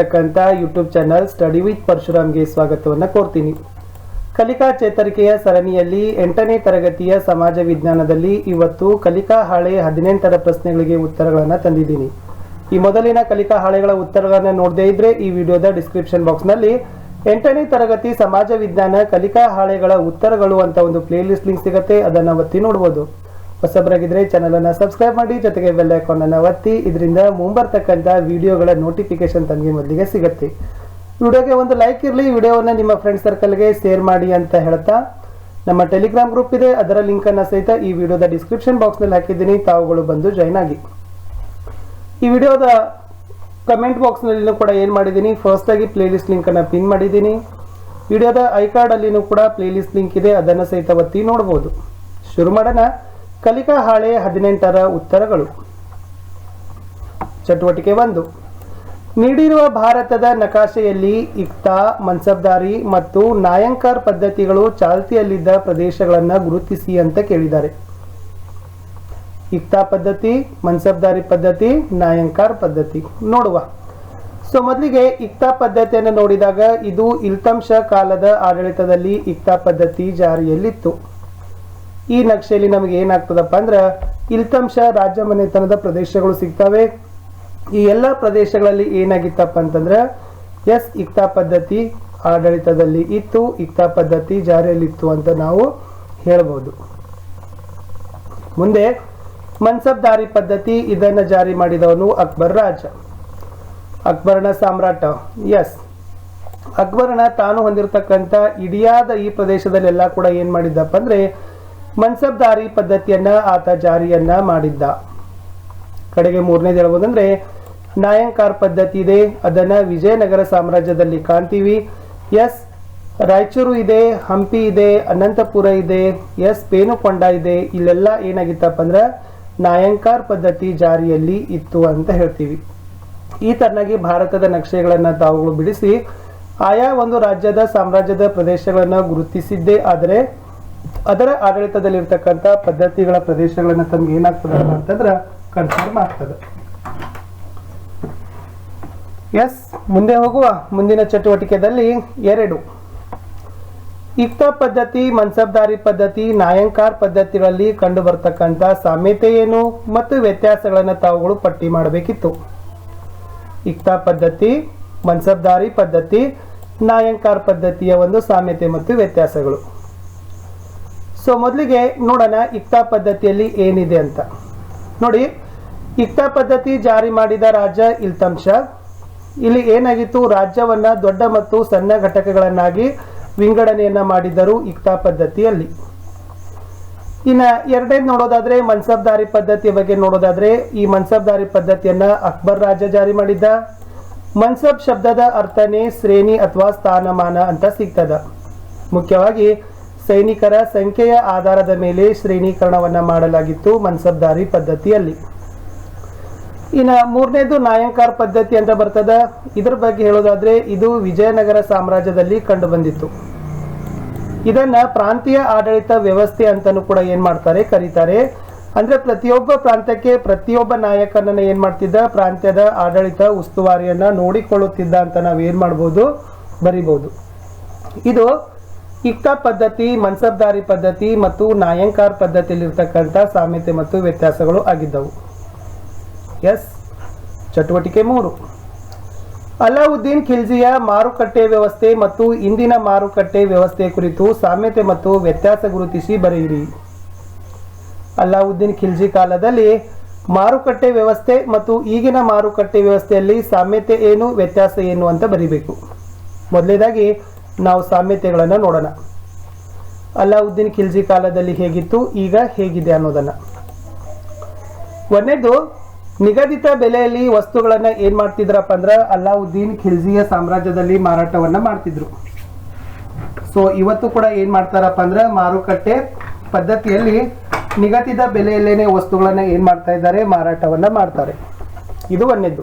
ತಕ್ಕಂತ YouTube channel study with ಪರಶುರಾಮ್ಗೆ ಸ್ವಾಗತವನ್ನು ಕೋರ್ತೀನಿ. ಕಲಿಕಾ ಚೇತರಿಕೆಯ ಸರಣಿಯಲ್ಲಿ ಎಂಟನೇ ತರಗತಿಯ ಸಮಾಜ ವಿಜ್ಞಾನದಲ್ಲಿ ಇವತ್ತು ಕಲಿಕಾ ಹಾಳೆ ಹದಿನೆಂಟರ ಪ್ರಶ್ನೆಗಳಿಗೆ ಉತ್ತರಗಳನ್ನು ತಂದಿದ್ದೀನಿ. ಈ ಮೊದಲಿನ ಕಲಿಕಾ ಹಾಳೆಗಳ ಉತ್ತರಗಳನ್ನು ನೋಡದೇ ಇದ್ರೆ ಈ ವಿಡಿಯೋದ ಡಿಸ್ಕ್ರಿಪ್ಷನ್ ಬಾಕ್ಸ್ನಲ್ಲಿ ಎಂಟನೇ ತರಗತಿ ಸಮಾಜ ವಿಜ್ಞಾನ ಕಲಿಕಾ ಹಾಳೆಗಳ ಉತ್ತರಗಳು ಅಂತ ಒಂದು ಪ್ಲೇಲಿಸ್ಟ್ ಲಿಂಕ್ ಸಿಗುತ್ತೆ, ಅದನ್ನು ಒತ್ತಿ ನೋಡ್ಬೋದು. ಹೊಸಬರಾಗಿದ್ರೆ ಚಾನಲ್ ಅನ್ನ ಸಬ್ಸ್ಕ್ರೈಬ್ ಮಾಡಿ, ಜೊತೆಗೆ ಬೆಲ್ ಐಕಾನ್ ಅನ್ನ ಒತ್ತಿ, ಇದರಿಂದ ಮುಂಬರ್ತಕ್ಕಂಥ ವಿಡಿಯೋಗಳ ನೋಟಿಫಿಕೇಶನ್ ತಮಗೆ ಮೊದಲಿಗೆ ಸಿಗುತ್ತೆ. ವಿಡಿಯೋಗೆ ಒಂದು ಲೈಕ್ ಇರಲಿ ವಿಡಿಯೋವನ್ನು ನಿಮ್ಮ ಫ್ರೆಂಡ್ ಸರ್ಕಲ್ಗೆ ಶೇರ್ ಮಾಡಿ ಅಂತ ಹೇಳ್ತಾ. ನಮ್ಮ ಟೆಲಿಗ್ರಾಮ್ ಗ್ರೂಪ್ ಇದೆ, ಅದರ ಲಿಂಕ್ ಅನ್ನ ಸಹಿತ ಈ ವಿಡಿಯೋದ ಡಿಸ್ಕ್ರಿಪ್ಷನ್ ಬಾಕ್ಸ್ನಲ್ಲಿ ಹಾಕಿದ್ದೀನಿ, ತಾವುಗಳು ಬಂದು ಜಾಯ್ನ್ ಆಗಿ. ಈ ವಿಡಿಯೋದ ಕಮೆಂಟ್ ಬಾಕ್ಸ್ನಲ್ಲಿನೂ ಕೂಡ ಏನು ಮಾಡಿದ್ದೀನಿ ಫಸ್ಟ್ ಆಗಿ ಪ್ಲೇ ಲಿಸ್ಟ್ ಲಿಂಕನ್ನು ಪಿನ್ ಮಾಡಿದ್ದೀನಿ. ವಿಡಿಯೋದ ಐ ಕಾರ್ಡ್ ಅಲ್ಲಿನೂ ಕೂಡ ಪ್ಲೇ ಲಿಸ್ಟ್ ಲಿಂಕ್ ಇದೆ, ಅದನ್ನು ಸಹಿತ ಒತ್ತಿ ನೋಡ್ಬೋದು. ಶುರು ಮಾಡೋಣ. ಕಲಿಕಾ ಹಾಳೆ ಹದಿನೆಂಟರ ಉತ್ತರಗಳು. ಚಟುವಟಿಕೆ ಒಂದು. ನೀಡಿರುವ ಭಾರತದ ನಕಾಶೆಯಲ್ಲಿ ಇಕ್ತಾ, ಮನ್ಸಬ್ದಾರಿ ಮತ್ತು ನಾಯಂಕರ್ ಪದ್ಧತಿಗಳು ಚಾಲ್ತಿಯಲ್ಲಿದ್ದ ಪ್ರದೇಶಗಳನ್ನು ಗುರುತಿಸಿ ಅಂತ ಕೇಳಿದ್ದಾರೆ. ಇಕ್ತಾ ಪದ್ಧತಿ, ಮನ್ಸಬ್ದಾರಿ ಪದ್ಧತಿ, ನಾಯಂಕಾರ್ ಪದ್ಧತಿ. ನೋಡುವ. ಸೊ, ಮೊದಲಿಗೆ ಇಕ್ತಾ ಪದ್ಧತಿಯನ್ನು ನೋಡಿದಾಗ ಇದು ಇಲ್ತಂಶ ಕಾಲದ ಆಡಳಿತದಲ್ಲಿ ಇಕ್ತಾ ಪದ್ಧತಿ ಜಾರಿಯಲ್ಲಿತ್ತು. ಈ ನಕ್ಷೆಯಲ್ಲಿ ನಮಗೆ ಏನಾಗ್ತದಪ್ಪ ಅಂದ್ರೆ ಇಲ್ತಂಶ ರಾಜ್ಯ ಮನೆತನದ ಪ್ರದೇಶಗಳು ಸಿಗ್ತವೆ. ಈ ಎಲ್ಲ ಪ್ರದೇಶಗಳಲ್ಲಿ ಏನಾಗಿತ್ತಪ್ಪ ಅಂತಂದ್ರೆ, ಎಸ್ ಇಕ್ತಾ ಪದ್ಧತಿ ಆಡಳಿತದಲ್ಲಿ ಇತ್ತು, ಇಕ್ತಾ ಪದ್ಧತಿ ಜಾರಿಯಲ್ಲಿತ್ತು ಅಂತ ನಾವು ಹೇಳಬಹುದು ಮುಂದೆ, ಮನ್ಸಬ್ದಾರಿ ಪದ್ಧತಿ, ಇದನ್ನು ಜಾರಿ ಮಾಡಿದವನು ಅಕ್ಬರ್ ರಾಜ. ಅಕ್ಬರ್ನ ಸಾಮ್ರಾಟ, ಎಸ್. ಅಕ್ಬರ್ನ ತಾನು ಹೊಂದಿರತಕ್ಕಂಥ ಇಡಿಯಾದ ಈ ಪ್ರದೇಶದಲ್ಲೆಲ್ಲ ಕೂಡ ಏನ್ ಮಾಡಿದ್ದಪ್ಪ ಅಂದ್ರೆ ಮನ್ಸಬ್ದಾರಿ ಪದ್ಧತಿಯನ್ನ ಆತ ಜಾರಿಯನ್ನ ಮಾಡಿದ್ದ. ಕಡೆಗೆ ಮೂರನೇದು ಹೇಳ್ಬೋದಂದ್ರೆ ನಾಯಂಕಾರ್ ಪದ್ಧತಿ ಇದೆ, ಅದನ್ನ ವಿಜಯನಗರ ಸಾಮ್ರಾಜ್ಯದಲ್ಲಿ ಕಾಣ್ತೀವಿ. ಎಸ್, ರಾಯಚೂರು ಇದೆ, ಹಂಪಿ ಇದೆ, ಅನಂತಪುರ ಇದೆ, ಎಸ್, ಪೇನುಕೊಂಡ ಇದೆ, ಇಲ್ಲೆಲ್ಲ ಏನಾಗಿತ್ತಪ್ಪ ಅಂದ್ರೆ ನಾಯಂಕಾರ್ ಪದ್ಧತಿ ಜಾರಿಯಲ್ಲಿ ಇತ್ತು ಅಂತ ಹೇಳ್ತೀವಿ. ಈ ತರನಾಗಿ ಭಾರತದ ನಕ್ಷೆಗಳನ್ನ ತಾವುಗಳು ಬಿಡಿಸಿ, ಆಯಾ ಒಂದು ರಾಜ್ಯದ ಸಾಮ್ರಾಜ್ಯದ ಪ್ರದೇಶಗಳನ್ನು ಗುರುತಿಸಿದ್ದೇ ಆದರೆ ಅದರ ಆಡಳಿತದಲ್ಲಿರ್ತಕ್ಕಂಥ ಪದ್ಧತಿಗಳ ಪ್ರದೇಶಗಳನ್ನ ತಮ್ಗೆ ಏನಾಗ್ತದೆ ಅಂತಂದ್ರೆ ಕನ್ಫರ್ಮ್ ಆಗ್ತದೆ. ಎಸ್ ಮುಂದೆ ಹೋಗುವ. ಮುಂದಿನ ಚಟುವಟಿಕೆದಲ್ಲಿ ಎರಡು. ಇಕ್ತ ಪದ್ಧತಿ, ಮನ್ಸಬ್ದಾರಿ ಪದ್ಧತಿ, ನಾಯಂಕಾರ್ ಪದ್ಧತಿಗಳಲ್ಲಿ ಕಂಡು ಬರ್ತಕ್ಕಂಥ ಸಾಮ್ಯತೆ ಏನು ಮತ್ತು ವ್ಯತ್ಯಾಸಗಳನ್ನು ತಾವುಗಳು ಪಟ್ಟಿ ಮಾಡಬೇಕಿತ್ತು. ಇಕ್ತಾ ಪದ್ಧತಿ, ಮನ್ಸಬ್ದಾರಿ ಪದ್ಧತಿ, ನಾಯಂಕಾರ್ ಪದ್ಧತಿಯ ಒಂದು ಸಾಮ್ಯತೆ ಮತ್ತು ವ್ಯತ್ಯಾಸಗಳು. ಸೊ ಮೊದಲಿಗೆ ನೋಡೋಣ ಇಕ್ತಾ ಪದ್ಧತಿಯಲ್ಲಿ ಏನಿದೆ ಅಂತ. ನೋಡಿ, ಇಕ್ತಾ ಪದ್ಧತಿ ಜಾರಿ ಮಾಡಿದ ರಾಜ ಇಲ್ತಂಶ. ಇಲ್ಲಿ ಏನಾಗಿತ್ತು? ರಾಜ್ಯವನ್ನ ದೊಡ್ಡ ಮತ್ತು ಸಣ್ಣ ಘಟಕಗಳನ್ನಾಗಿ ವಿಂಗಡಣೆಯನ್ನ ಮಾಡಿದರು ಇಕ್ತಾ ಪದ್ಧತಿಯಲ್ಲಿ. ಇನ್ನ ಎರಡನೇ ನೋಡೋದಾದ್ರೆ, ಮನ್ಸಬ್ದಾರಿ ಪದ್ಧತಿಯ ಬಗ್ಗೆ ನೋಡೋದಾದ್ರೆ, ಈ ಮನ್ಸಬ್ದಾರಿ ಪದ್ಧತಿಯನ್ನ ಅಕ್ಬರ್ ರಾಜ ಜಾರಿ ಮಾಡಿದ್ದ. ಮನ್ಸಬ್ ಶಬ್ದದ ಅರ್ಥನೇ ಶ್ರೇಣಿ ಅಥವಾ ಸ್ಥಾನಮಾನ ಅಂತ ಸಿಗ್ತದ. ಮುಖ್ಯವಾಗಿ ಸೈನಿಕರ ಸಂಖ್ಯೆಯ ಆಧಾರದ ಮೇಲೆ ಶ್ರೇಣೀಕರಣವನ್ನ ಮಾಡಲಾಗಿತ್ತು ಮನ್ಸಬ್ದಾರಿ ಪದ್ಧತಿಯಲ್ಲಿ. ಇನ್ನು ಮೂರನೇದು ನಾಯಂಕಾರ್ ಪದ್ಧತಿ ಅಂತ ಬರ್ತದ. ಇದ್ರ ಬಗ್ಗೆ ಹೇಳೋದಾದ್ರೆ ಇದು ವಿಜಯನಗರ ಸಾಮ್ರಾಜ್ಯದಲ್ಲಿ ಕಂಡು ಬಂದಿತ್ತು ಇದನ್ನ ಪ್ರಾಂತೀಯ ಆಡಳಿತ ವ್ಯವಸ್ಥೆ ಅಂತಾನು ಕೂಡ ಏನ್ ಮಾಡ್ತಾರೆ ಕರೀತಾರೆ. ಅಂದ್ರೆ ಪ್ರತಿಯೊಬ್ಬ ಪ್ರಾಂತ್ಯಕ್ಕೆ ಪ್ರತಿಯೊಬ್ಬ ನಾಯಕನನ್ನ ಏನ್ ಮಾಡ್ತಿದ್ದ? ಪ್ರಾಂತ್ಯದ ಆಡಳಿತ ಉಸ್ತುವಾರಿಯನ್ನ ನೋಡಿಕೊಳ್ಳುತ್ತಿದ್ದ ಅಂತ ನಾವು ಏನ್ ಮಾಡ್ಬೋದು? ಬರಿಬಹುದು ಇದು ಇಕ್ತಾ ಪದ್ಧತಿ, ಮನ್ಸಬ್ದಾರಿ ಪದ್ಧತಿ ಮತ್ತು ನಾಯಂಕಾರ್ ಪದ್ಧತಿಯಲ್ಲಿರ್ತಕ್ಕಂಥ ಸಾಮ್ಯತೆ ಮತ್ತು ವ್ಯತ್ಯಾಸಗಳು ಆಗಿದ್ದವು. ಎಸ್. ಚಟುವಟಿಕೆ ಮೂರು. ಅಲಾವುದ್ದೀನ್ ಖಿಲ್ಜಿಯ ಮಾರುಕಟ್ಟೆ ವ್ಯವಸ್ಥೆ ಮತ್ತು ಇಂದಿನ ಮಾರುಕಟ್ಟೆ ವ್ಯವಸ್ಥೆ ಕುರಿತು ಸಾಮ್ಯತೆ ಮತ್ತು ವ್ಯತ್ಯಾಸ ಗುರುತಿಸಿ ಬರೆಯಿರಿ. ಅಲಾವುದ್ದೀನ್ ಖಿಲ್ಜಿ ಕಾಲದಲ್ಲಿ ಮಾರುಕಟ್ಟೆ ವ್ಯವಸ್ಥೆ ಮತ್ತು ಈಗಿನ ಮಾರುಕಟ್ಟೆ ವ್ಯವಸ್ಥೆಯಲ್ಲಿ ಸಾಮ್ಯತೆ ಏನು, ವ್ಯತ್ಯಾಸ ಏನು ಅಂತ ಬರೀಬೇಕು. ಮೊದಲನೇದಾಗಿ ನಾವು ಸಾಮ್ಯತೆಗಳನ್ನು ನೋಡೋಣ. ಅಲ್ಲಾವುದ್ದೀನ್ ಖಿಲ್ಜಿ ಕಾಲದಲ್ಲಿ ಹೇಗಿತ್ತು, ಈಗ ಹೇಗಿದೆ ಅನ್ನೋದನ್ನು. ಒಂದನೇದು ನಿಗದಿತ ಬೆಲೆಯಲ್ಲಿ ವಸ್ತುಗಳನ್ನು ಏನು ಮಾಡ್ತಿದ್ರಪ್ಪ ಅಂದ್ರೆ ಅಲ್ಲಾವುದ್ದೀನ್ ಖಿಲ್ಜಿಯ ಸಾಮ್ರಾಜ್ಯದಲ್ಲಿ ಮಾರಾಟವನ್ನ ಮಾಡ್ತಿದ್ರು. ಸೊ ಇವತ್ತು ಕೂಡ ಏನು ಮಾಡ್ತಾರಪ್ಪ ಅಂದ್ರೆ ಮಾರುಕಟ್ಟೆ ಪದ್ಧತಿಯಲ್ಲಿ ನಿಗದಿತ ಬೆಲೆಯಲ್ಲೇನೆ ವಸ್ತುಗಳನ್ನು ಏನು ಮಾಡ್ತಾ ಇದ್ದಾರೆ, ಮಾರಾಟವನ್ನ ಮಾಡ್ತಾರೆ. ಇದು ಒಂದನೇದು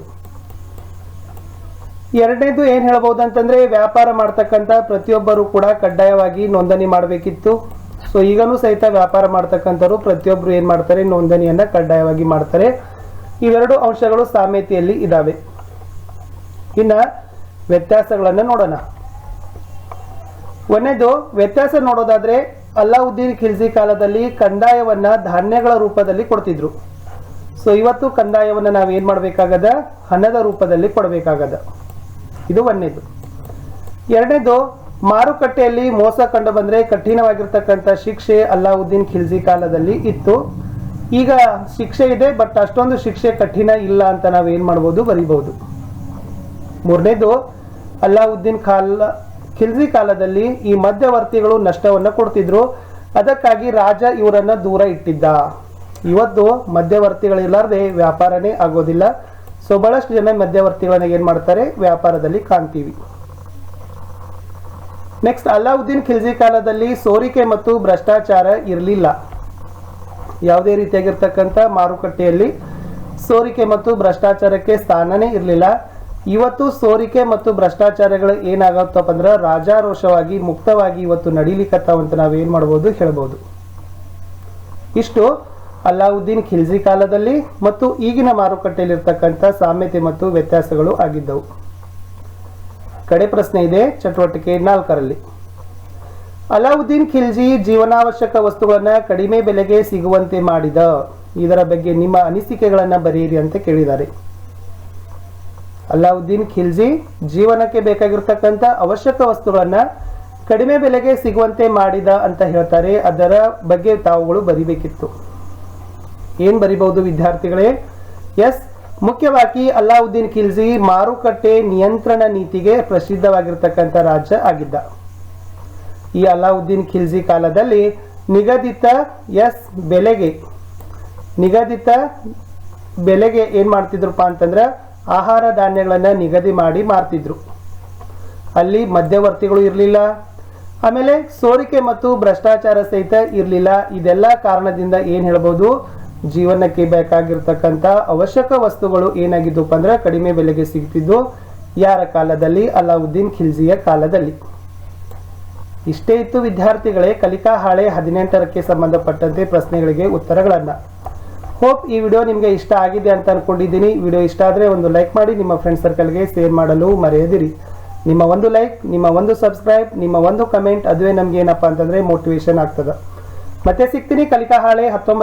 ಎರಡನೇದು ಏನು ಹೇಳ್ಬೋದು ಅಂತಂದ್ರೆ ವ್ಯಾಪಾರ ಮಾಡ್ತಕ್ಕಂಥ ಪ್ರತಿಯೊಬ್ಬರು ಕೂಡ ಕಡ್ಡಾಯವಾಗಿ ನೋಂದಣಿ ಮಾಡಬೇಕಿತ್ತು. ಸೊ ಈಗಲೂ ಸಹಿತ ವ್ಯಾಪಾರ ಮಾಡ್ತಕ್ಕಂಥವ್ರು ಪ್ರತಿಯೊಬ್ಬರು ಏನು ಮಾಡ್ತಾರೆ? ನೋಂದಣಿಯನ್ನು ಕಡ್ಡಾಯವಾಗಿ ಮಾಡ್ತಾರೆ. ಇವೆರಡು ಅಂಶಗಳು ಸಾಮ್ಯತೆಯಲ್ಲಿ ಇದ್ದಾವೆ ಇನ್ನ ವ್ಯತ್ಯಾಸಗಳನ್ನು ನೋಡೋಣ. ಒಂದೇದು ವ್ಯತ್ಯಾಸ ನೋಡೋದಾದ್ರೆ ಅಲ್ಲಾವುದ್ದೀನ್ ಖಿಲ್ಜಿ ಕಾಲದಲ್ಲಿ ಕಂದಾಯವನ್ನ ಧಾನ್ಯಗಳ ರೂಪದಲ್ಲಿ ಕೊಡ್ತಿದ್ರು. ಸೊ ಇವತ್ತು ಕಂದಾಯವನ್ನ ನಾವು ಏನು ಮಾಡಬೇಕಾಗದ? ಹಣದ ರೂಪದಲ್ಲಿ ಕೊಡಬೇಕಾಗದ. ಇದು ಒಂದನೇದು ಎರಡನೇದು, ಮಾರುಕಟ್ಟೆಯಲ್ಲಿ ಮೋಸ ಕಂಡು ಬಂದ್ರೆ ಕಠಿಣವಾಗಿರ್ತಕ್ಕಂಥ ಶಿಕ್ಷೆ ಅಲ್ಲಾವುದ್ದೀನ್ ಖಿಲ್ಜಿ ಕಾಲದಲ್ಲಿ ಇತ್ತು. ಈಗ ಶಿಕ್ಷೆ ಇದೆ, ಬಟ್ ಅಷ್ಟೊಂದು ಶಿಕ್ಷೆ ಕಠಿಣ ಇಲ್ಲ ಅಂತ ನಾವು ಏನ್ ಮಾಡ್ಬೋದು, ಬರೀಬಹುದು. ಮೂರನೇದು, ಅಲ್ಲಾವುದ್ದೀನ್ ಕಾಲ ಖಿಲ್ಜಿ ಕಾಲದಲ್ಲಿ ಈ ಮಧ್ಯವರ್ತಿಗಳು ನಷ್ಟವನ್ನ ಕೊಡ್ತಿದ್ರು. ಅದಕ್ಕಾಗಿ ರಾಜ ಇವರನ್ನ ದೂರ ಇಟ್ಟಿದ್ದ. ಇವತ್ತು ಮಧ್ಯವರ್ತಿಗಳಿಲ್ಲಾರದೆ ವ್ಯಾಪಾರನೇ ಆಗೋದಿಲ್ಲ. ಸೊ ಬಹಳಷ್ಟು ಜನ ಮಧ್ಯವರ್ತಿಗಳನ್ನ ಏನ್ ಮಾಡ್ತಾರೆ? ವ್ಯಾಪಾರದಲ್ಲಿ ಕಾಣ್ತೀವಿ. ನೆಕ್ಸ್ಟ್ ಅಲ್ಲಾವುದ್ದೀನ್ ಖಿಲ್ಜಿ ಕಾಲದಲ್ಲಿ ಸೋರಿಕೆ ಮತ್ತು ಭ್ರಷ್ಟಾಚಾರ ಇರಲಿಲ್ಲ. ಯಾವುದೇ ರೀತಿಯಾಗಿರ್ತಕ್ಕಂಥ ಮಾರುಕಟ್ಟೆಯಲ್ಲಿ ಸೋರಿಕೆ ಮತ್ತು ಭ್ರಷ್ಟಾಚಾರಕ್ಕೆ ಸ್ಥಾನನೇ ಇರಲಿಲ್ಲ. ಇವತ್ತು ಸೋರಿಕೆ ಮತ್ತು ಭ್ರಷ್ಟಾಚಾರಗಳು ಏನಾಗತ್ತಪ್ಪ ಅಂದ್ರೆ ರಾಜಾರೋಷವಾಗಿ ಮುಕ್ತವಾಗಿ ಇವತ್ತು ನಡೀಲಿಕ್ಕತ್ತಾವಂತ ನಾವೇನ್ ಮಾಡ್ಬೋದು? ಹೇಳ್ಬೋದು. ಇಷ್ಟು. ಅಲ್ಲಾವುದ್ದೀನ್ ಖಿಲ್ಜಿ ಕಾಲದಲ್ಲಿ ಮತ್ತು ಈಗಿನ ಮಾರುಕಟ್ಟೆಯಲ್ಲಿರ್ತಕ್ಕಂಥ ಸಾಮ್ಯತೆ ಮತ್ತು ವ್ಯತ್ಯಾಸಗಳು ಆಗಿದ್ದವು. ಕಡೆ ಪ್ರಶ್ನೆ ಇದೆ, ಚಟುವಟಿಕೆ ನಾಲ್ಕರಲ್ಲಿ. ಅಲಾವುದ್ದೀನ್ ಖಿಲ್ಜಿ ಜೀವನಾವಶ್ಯಕ ವಸ್ತುಗಳನ್ನು ಕಡಿಮೆ ಬೆಲೆಗೆ ಸಿಗುವಂತೆ ಮಾಡಿದ. ಇದರ ಬಗ್ಗೆ ನಿಮ್ಮ ಅನಿಸಿಕೆಗಳನ್ನು ಬರೆಯಿರಿ ಅಂತ ಕೇಳಿದ್ದಾರೆ. ಅಲ್ಲಾವುದ್ದೀನ್ ಖಿಲ್ಜಿ ಜೀವನಕ್ಕೆ ಬೇಕಾಗಿರ್ತಕ್ಕಂಥ ಅವಶ್ಯಕ ವಸ್ತುಗಳನ್ನು ಕಡಿಮೆ ಬೆಲೆಗೆ ಸಿಗುವಂತೆ ಮಾಡಿದ ಅಂತ ಹೇಳ್ತಾರೆ. ಅದರ ಬಗ್ಗೆ ತಾವುಗಳು ಬರಿಬೇಕಿತ್ತು. ಏನ್ ಬರಿಬಹುದು ವಿದ್ಯಾರ್ಥಿಗಳೇ? ಎಸ್, ಮುಖ್ಯವಾಗಿ ಅಲ್ಲಾವುದ್ದೀನ್ ಖಿಲ್ಜಿ ಮಾರುಕಟ್ಟೆ ನಿಯಂತ್ರಣ ನೀತಿಗೆ ಪ್ರಸಿದ್ಧವಾಗಿರ್ತಕ್ಕಂಥ ರಾಜ್ಯ ಆಗಿದ್ದ. ಈ ಅಲ್ಲಾವುದ್ದೀನ್ ಖಿಲ್ಜಿ ಕಾಲದಲ್ಲಿ ನಿಗದಿತ, ಎಸ್, ಬೆಲೆಗೆ, ನಿಗದಿತ ಬೆಲೆಗೆ ಏನ್ ಮಾಡ್ತಿದ್ರಪ್ಪ ಅಂತಂದ್ರ ಆಹಾರ ಧಾನ್ಯಗಳನ್ನ ನಿಗದಿ ಮಾಡಿ ಮಾರ್ತಿದ್ರು. ಅಲ್ಲಿ ಮಧ್ಯವರ್ತಿಗಳು ಇರಲಿಲ್ಲ. ಆಮೇಲೆ ಸೋರಿಕೆ ಮತ್ತು ಭ್ರಷ್ಟಾಚಾರ ಸಹಿತ ಇರಲಿಲ್ಲ. ಇದೆಲ್ಲ ಕಾರಣದಿಂದ ಏನ್ ಹೇಳ್ಬೋದು? ಜೀವನಕ್ಕೆ ಬೇಕಾಗಿರ್ತಕ್ಕಂಥ ಅವಶ್ಯಕ ವಸ್ತುಗಳು ಏನಾಗಿದ್ದಪ್ಪ ಅಂದ್ರೆ ಕಡಿಮೆ ಬೆಲೆಗೆ ಸಿಗ್ತಿದ್ದು ಯಾರ ಕಾಲದಲ್ಲಿ? ಅಲಾವುದ್ದೀನ್ ಖಿಲ್ಜಿಯ ಕಾಲದಲ್ಲಿ. ಇಷ್ಟೇ ಇತ್ತು ವಿದ್ಯಾರ್ಥಿಗಳೇ ಕಲಿಕಾ ಹಾಳೆ ಹದಿನೆಂಟರಕ್ಕೆ ಸಂಬಂಧಪಟ್ಟಂತೆ ಪ್ರಶ್ನೆಗಳಿಗೆ ಉತ್ತರಗಳನ್ನ. ಹೋಪ್ ಈ ವಿಡಿಯೋ ನಿಮಗೆ ಇಷ್ಟ ಆಗಿದೆ ಅಂತ ಅನ್ಕೊಂಡಿದ್ದೀನಿ. ವಿಡಿಯೋ ಇಷ್ಟ ಆದರೆ ಒಂದು ಲೈಕ್ ಮಾಡಿ, ನಿಮ್ಮ ಫ್ರೆಂಡ್ ಸರ್ಕಲ್ಗೆ ಶೇರ್ ಮಾಡಲು ಮರೆಯದಿರಿ. ನಿಮ್ಮ ಒಂದು ಲೈಕ್, ನಿಮ್ಮ ಒಂದು ಸಬ್ಸ್ಕ್ರೈಬ್ ನಿಮ್ಮ ಒಂದು ಕಮೆಂಟ್ ಅದುವೇ ನಮ್ಗೆ ಏನಪ್ಪಾ ಅಂತಂದ್ರೆ ಮೋಟಿವೇಶನ್ ಆಗ್ತದೆ. ಮತ್ತೆ ಸಿಗ್ತೀನಿ ಕಲಿಕಾ ಹಾಳೆ ಹತ್ತೊಂಬತ್ತು